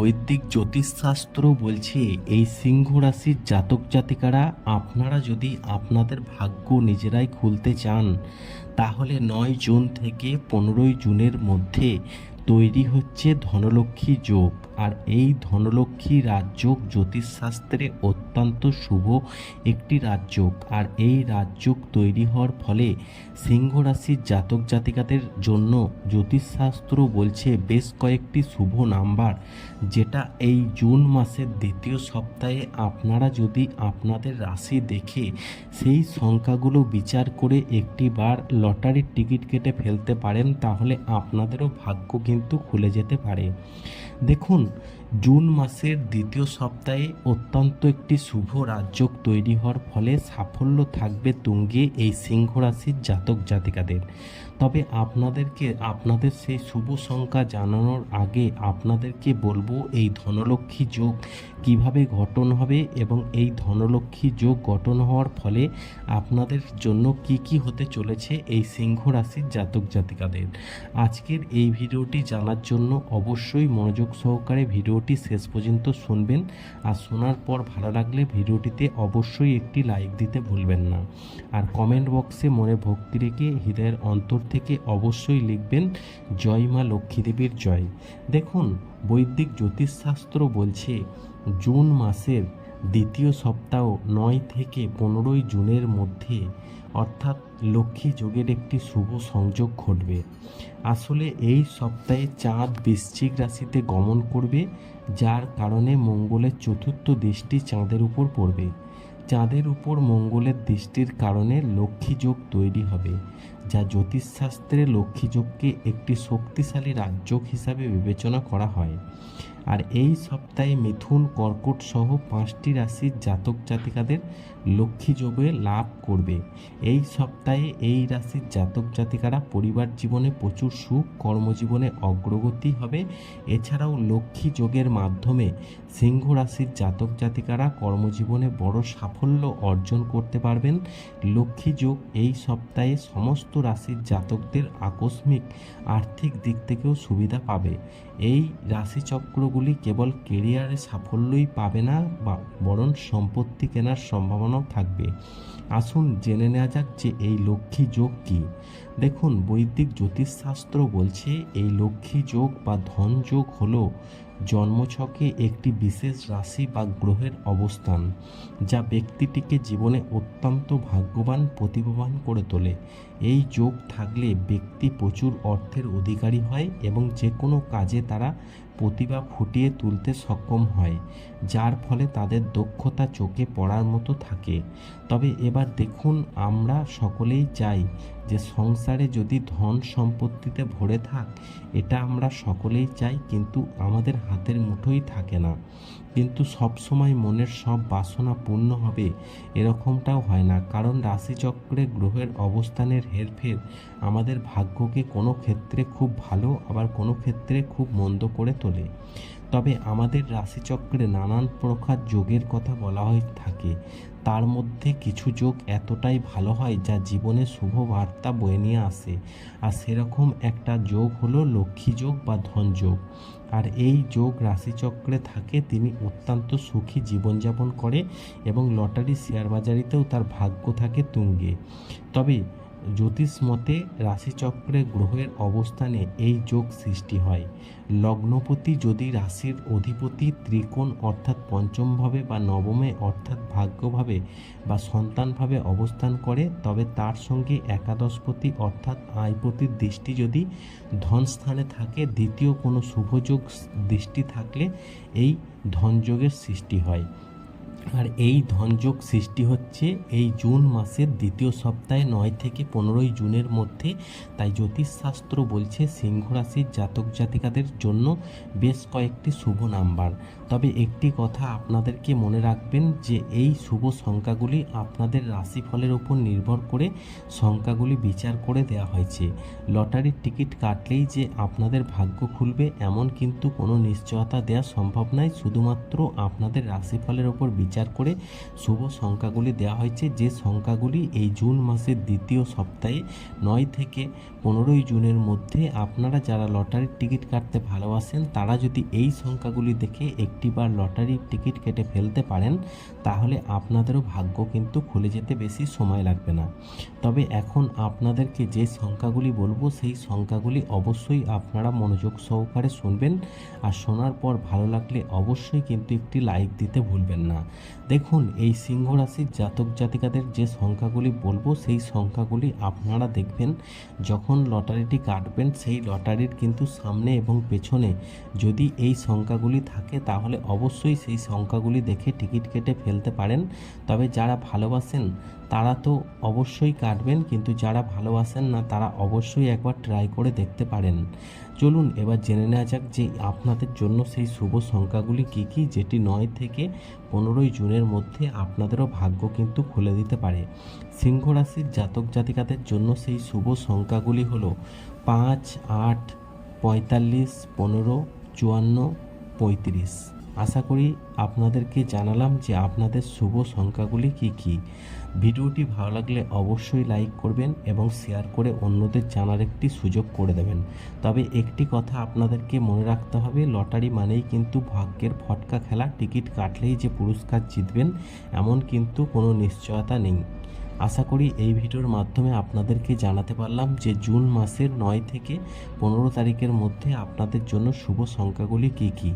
বৈদিক জ্যোতিষশাস্ত্র বলছে, এই সিংহ রাশির জাতক জাতিকারা আপনারা যদি আপনাদের ভাগ্য নিজেরাই খুলতে চান, তাহলে নয় জুন থেকে পনেরোই জুনের মধ্যে তৈরি হচ্ছে ধনলক্ষ্মী যোগ। আর এই ধনলক্ষ্মী রাজযোগ জ্যোতিষশাস্ত্রে অত্যন্ত শুভ একটি রাজযোগ। আর এই রাজযোগ তৈরি হওয়ার ফলে সিংহ রাশির জাতক জাতিকাদের জন্য জ্যোতিষশাস্ত্র বলছে বেশ কয়েকটি শুভ নাম্বার, যেটা এই জুন মাসের দ্বিতীয় সপ্তাহে আপনারা যদি আপনাদের রাশি দেখে সেই সংখ্যাগুলো বিচার করে একটি বার লটারির টিকিট কেটে ফেলতে পারেন, তাহলে আপনাদেরও ভাগ্য কিন্তু খুলে যেতে পারে। দেখুন, জুন মাসের দ্বিতীয় সপ্তাহে অত্যন্ত একটি শুভ রাজযোগ তৈরি হওয়ার ফলে সাফল্য থাকবে তুঙ্গে এই সিংহরাশির জাতক জাতিকাদের তবে আপনাদেরকে, আপনাদের সেই শুভ সংখ্যা জানানোর আগে আপনাদেরকে বলব এই ধনলক্ষ্মী যোগ কীভাবে গঠন হবে এবং এই ধনলক্ষ্মী যোগ গঠন হওয়ার ফলে আপনাদের জন্য কি কি হতে চলেছে এই সিংহ রাশির জাতক জাতিকাদের। আজকের এই ভিডিওটি জানার জন্য অবশ্যই মনোযোগ সহকারে ভিডিওটি শেষ পর্যন্ত শুনবেন আর শোনার পর ভালো লাগলে ভিডিওটিতে অবশ্যই একটি লাইক দিতে ভুলবেন না। আর কমেন্ট বক্সে মনে ভক্তি রেখে হৃদয়ের অন্তর থেকে অবশ্যই লিখবেন, জয় মা লক্ষ্মী দেবীর জয়। দেখুন, বৈদিক জ্যোতিষশাস্ত্র বলছে, জুন মাসের দ্বিতীয় সপ্তাহ নয় থেকে পনেরোই জুনের মধ্যে, অর্থাৎ লক্ষ্মী যোগের একটি শুভ সংযোগ ঘটবে। আসলে এই সপ্তাহে চাঁদ বৃশ্চিক রাশিতে গমন করবে, যার কারণে মঙ্গলের চতুর্থ দৃষ্টি চাঁদের উপর পড়বে। চাঁদের উপর মঙ্গলের দৃষ্টির কারণে লক্ষ্মী যোগ তৈরি হবে, যা জ্যোতিষশাস্ত্রে লক্ষ্মী যোগকে একটি শক্তিশালী রাজযোগ হিসাবে বিবেচনা করা হয়। আর এই সপ্তাহে মিথুন, কর্কট সহ পাঁচটি রাশির জাতক জাতিকাদের লক্ষ্মী যোগে লাভ করবে। এই সপ্তাহে এই রাশির জাতক জাতিকারা পরিবার জীবনে প্রচুর সুখ, কর্মজীবনে অগ্রগতি হবে। এছাড়াও লক্ষ্মী যোগের মাধ্যমে সিংহ রাশির জাতক জাতিকারা কর্মজীবনে বড় সাফল্য অর্জন করতে পারবেন। লক্ষ্মী যোগ এই সপ্তাহে সমস্ত রাশির জাতকদের আকস্মিক আর্থিক দিক থেকেও সুবিধা পাবে। এই রাশিচক্রগুলি কেবল কেরিয়ারে সাফল্যই পাবে না বা বরং সম্পত্তি কেনার সম্ভাবনাও থাকবে। আসুন জেনে নেওয়া যাক যে এই লক্ষ্মী যোগ কী। দেখুন, বৈদিক জ্যোতিষশাস্ত্র বলছে, এই লক্ষ্মী যোগ বা ধন যোগ হলো জন্মছকে একটি বিশেষ রাশি বা গ্রহের অবস্থান, যা ব্যক্তিটিকে জীবনে অত্যন্ত ভাগ্যবান প্রতিভাবান করে তোলে। এই যোগ থাকলে ব্যক্তি প্রচুর অর্থের অধিকারী হয় এবং যে কোনো কাজে তারা প্রতিভা ফুটিয়ে তুলতে সক্ষম হয়, যার ফলে তাদের দক্ষতা চোখে পড়ার মতো থাকে। তবে এবার দেখুন আমরা সকলেই চাই যে সংসারে যদি ধন সম্পত্তিতে ভরে থাক, এটা আমরা সকলেই চাই, কিন্তু আমাদের হাতের মুঠোই থাকে না। কিন্তু সব সময় মনের সব বাসনা পূর্ণ হবে, এরকমটাও হয় না। কারণ রাশিচক্রে গ্রহের অবস্থানের হেরফের আমাদের ভাগ্যকে কোনো ক্ষেত্রে খুব ভালো, আবার কোনো ক্ষেত্রে খুব মন্দ করে তোলে। তবে আমাদের রাশিচক্রে নানান প্রকার যোগের কথা বলা হয়ে থাকে। তার মধ্যে কিছু যোগ এতটাই ভালো হয় যা জীবনে শুভ বার্তা বয়ে নিয়ে আসে। আর সেরকম একটা যোগ হলো লক্ষ্মী যোগ বা ধন যোগ। আর এই যোগ রাশিচক্রে থাকে তিনি অত্যন্ত সুখী জীবনযাপন করে এবং লটারি শেয়ার বাজারিতেও তার ভাগ্য থাকে তুঙ্গে। তবে জ্যোতিষ মতে রাশিচক্রে গ্রহের অবস্থানে এই যোগ সৃষ্টি হয়। লগ্নপতি যদি রাশির অধিপতি ত্রিকোণ অর্থাৎ পঞ্চমভাবে বা নবমে অর্থাৎ ভাগ্যভাবে বা সন্তানভাবে অবস্থান করে, তবে তার সঙ্গে একাদশপতি অর্থাৎ আয়পতির দৃষ্টি যদি ধনস্থানে থাকে, দ্বিতীয় কোনো শুভযোগ দৃষ্টি থাকলে এই ধনযোগের সৃষ্টি হয়। আর এই ধনযোগ সৃষ্টি হচ্ছে এই জুন মাসের দ্বিতীয় সপ্তাহে নয় থেকে পনেরোই জুনের মধ্যে। তাই জ্যোতিষশাস্ত্র বলছে সিংহ রাশির জাতক জাতিকাদের জন্য বেশ কয়েকটি শুভ নাম্বার। তবে একটি কথা আপনাদেরকে মনে রাখবেন যে এই শুভ সংখ্যাগুলি আপনাদের রাশিফলের উপর নির্ভর করে সংখ্যাগুলি বিচার করে দেওয়া হয়েছে। লটারির টিকিট কাটলেই যে আপনাদের ভাগ্য খুলবে এমন কিন্তু কোনো নিশ্চয়তা দেওয়া সম্ভব নয়। শুধুমাত্র আপনাদের রাশিফলের ওপর বিচার বিচার করে শুভ সংখ্যাগুলি দেওয়া হয়েছে। যে সংখ্যাগুলি এই জুন মাসের দ্বিতীয় সপ্তাহে নয় থেকে পনেরোই জুনের মধ্যে আপনারা যারা লটারির টিকিট কাটতে ভালোবাসেন, তারা যদি এই সংখ্যাগুলি দেখে একটিবার লটারির টিকিট কেটে ফেলতে পারেন, তাহলে আপনাদেরও ভাগ্য কিন্তু খুলে যেতে বেশি সময় লাগবে না। তবে এখন আপনাদেরকে যে সংখ্যাগুলি বলব, সেই সংখ্যাগুলি অবশ্যই আপনারা মনোযোগ সহকারে শুনবেন। আর শোনার পর ভালো লাগলে অবশ্যই কিন্তু একটি লাইক দিতে ভুলবেন না। দেখুন, এই সিংহ রাশির জাতক জাতিকাদের যে সংখ্যাগুলি বলব, সেই সংখ্যাগুলি আপনারা দেখবেন, যখন লটারিটি কাটবেন, সেই লটারির কিন্তু সামনে এবং পেছনে যদি এই সংখ্যাগুলি থাকে, তাহলে অবশ্যই সেই সংখ্যাগুলি দেখে টিকিট কেটে ফেলতে পারেন। তবে যারা ভালোবাসেন তারা তো অবশ্যই কাটবেন, কিন্তু যারা ভালোবাসেন না, তারা অবশ্যই একবার ট্রাই করে দেখতে পারেন। চলুন এবার জেনে নেওয়া যাক যে আপনাদের জন্য সেই শুভ সংখ্যাগুলি কী কী, যেটি নয় থেকে পনেরোই জুনের মধ্যে আপনাদেরও ভাগ্য কিন্তু খুলে দিতে পারে। সিংহ রাশির জাতক জাতিকাদের জন্য সেই শুভ সংখ্যাগুলি হলো পাঁচ, আট, পঁয়তাল্লিশ, পনেরো, চুয়ান্ন, পঁয়ত্রিশ। আশা করি আপনাদেরকে জানালাম যে আপনাদের শুভ সংখ্যাগুলি কি কি। ভিডিওটি ভালো লাগলে অবশ্যই লাইক করবেন এবং শেয়ার করে অন্যদের জানার একটি সুযোগ করে দেবেন। তবে একটি কথা আপনাদেরকে মনে রাখতে হবে, লটারি মানেই কিন্তু ভাগ্যের ফটকা খেলা, টিকিট কাটলেই যে পুরস্কার জিতবেন এমন কিন্তু কোনো নিশ্চয়তা নেই। আশা করি এই ভিডিওর মাধ্যমে আপনাদেরকে জানাতে পারলাম যে জুন মাসের নয় থেকে পনেরো তারিখের মধ্যে আপনাদের জন্য শুভ সংখ্যাগুলি কী কী।